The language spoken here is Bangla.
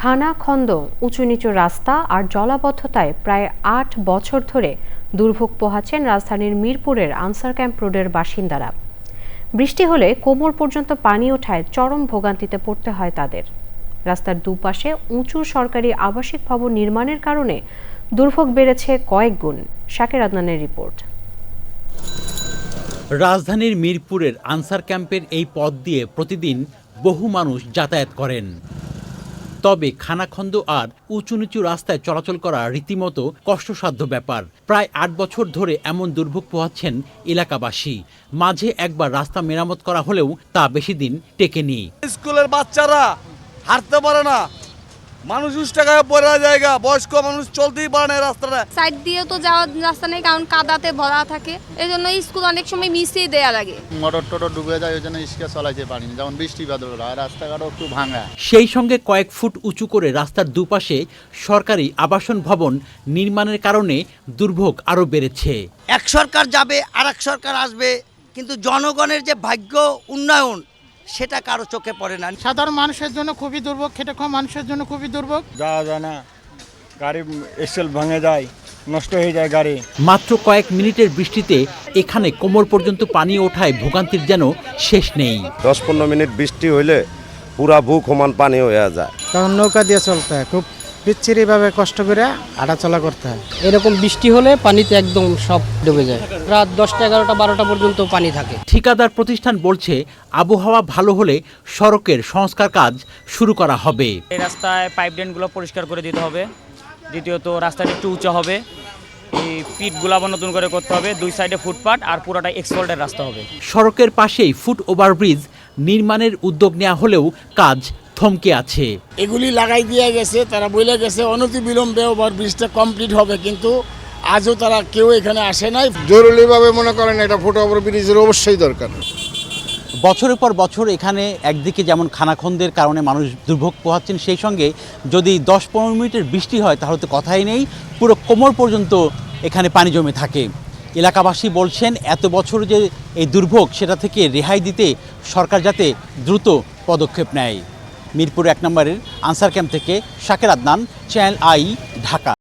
খানা খন্দ উঁচু নিচু রাস্তা আর জলাবদ্ধতায় প্রায় আট বছর ধরে দুর্ভোগ পোহাচ্ছেন রাজধানীর মিরপুরের আনসার ক্যাম্প রোডের বাসিন্দারা। বৃষ্টি হলে কোমর পর্যন্ত পানি ওঠায় চরম ভোগান্তিতে পড়তে হয় তাদের। রাস্তার দুপাশে উঁচু সরকারি আবাসিক ভবন নির্মাণের কারণে দুর্ভোগ বেড়েছে কয়েক গুণ। শাকের আদনানের রিপোর্ট। রাজধানীর মিরপুরের আনসার ক্যাম্পের এই পথ দিয়ে প্রতিদিন বহু মানুষ যাতায়াত করেন। তবে খানাখন্দ আর উঁচু নিচু রাস্তায় চলাচল করা রীতিমতো কষ্টসাধ্য ব্যাপার। প্রায় আট বছর ধরে এমন দুর্ভোগ পোহাচ্ছেন এলাকাবাসী। মাঝে একবার রাস্তা মেরামত করা হলেও তা বেশি দিন টেকেনি। স্কুলের বাচ্চারা হাঁটতে পারে না। মানুষ উষ্টাকায় পড়া জায়গা বয়স্ক মানুষ চলতেই পারে না রাস্তাটা। সাইড দিয়েও তো যাওয়ার রাস্তা নেই কারণ কাদাতে ভরা থাকে। এই জন্য স্কুল অনেক সময় মিসিয়ে দেয়া লাগে। মোটর টোটর ডুবে যায় ওই জন্য ইস্কা চলাইতে পারি না। যেমন বৃষ্টি বাদল আর রাস্তাঘাটও একটু ভাঙা। সেই সঙ্গে কয়েক ফুট উঁচু করে রাস্তার দুপাশে সরকারি আবাসন ভবন নির্মাণের কারণে দুর্ভোগ আরও বেড়েছে। এক সরকার যাবে আর এক সরকার আসবে কিন্তু জনগণের যে ভাগ্য উন্নয়ন সেটা কারও চোখে পড়ে না। সাধারণ মানুষের জন্য খুবই দুর্ভোগ খেটে খাওয়া মানুষের জন্য খুবই দুর্ভোগ। যাওয়া যায় না গাড়ি এক্সেল ভাঙে যায় নষ্ট হয়ে যায় গাড়ি। মাত্র কয়েক মিনিটের বৃষ্টিতে এখানে কোমর পর্যন্ত পানি ওঠায় ভোগান্তির যেন শেষ নেই। দশ পনেরো মিনিট বৃষ্টি হইলে পুরা ভূ সমান পানি হয়ে যায়। কারণ নৌকা দিয়ে চলতে হয় খুব বিচ্ছিরিভাবে কষ্ট করে হাঁটাচলা করতে হয়। এরকম বৃষ্টি হলে পানিতে একদম সব ডুবে যায়। রাত দশটা এগারোটা বারোটা পর্যন্ত পানি থাকে। ঠিকাদার প্রতিষ্ঠান বলছে আবহাওয়া ভালো হলে সড়কের সংস্কার কাজ শুরু করা হবে। এই রাস্তায় পাইপ ড্রেনগুলো পরিষ্কার করে দিতে হবে। দ্বিতীয়ত রাস্তাটা একটু উঁচু হবে। এই পিটগুলো আবার নতুন করে করতে হবে। দুই সাইডে ফুটপাথ আর পুরোটা এক্সপোল্টের রাস্তা হবে। সড়কের পাশেই ফুট ওভারব্রিজ নির্মাণের উদ্যোগ নেওয়া হলেও কাজ থমকে আছে। এগুলি লাগাই দিয়ে গেছে তারা বলে গেছে অনতি বিলম্বে ওভার ব্রিজটা কমপ্লিট হবে কিন্তু আজও তারা কেউ এখানে আসে নাই। জরুরিভাবে মনে করেন এটা ফুটওভার ব্রিজের অবশ্যই দরকার। বছরের পর বছর এখানে একদিকে যেমন খানাখন্দের কারণে মানুষ দুর্ভোগ পোহাচ্ছেন সেই সঙ্গে যদি দশ পনেরো মিনিটের বৃষ্টি হয় তাহলে তো কথাই নেই পুরো কোমর পর্যন্ত এখানে পানি জমে থাকে। এলাকাবাসী বলছেন এত বছর যে এই দুর্ভোগ সেটা থেকে রেহাই দিতে সরকার যাতে দ্রুত পদক্ষেপ নেয়। মিরপুর এক নম্বরের আনসার ক্যাম্প থেকে শাকের আদনান চ্যানেল আই ঢাকা।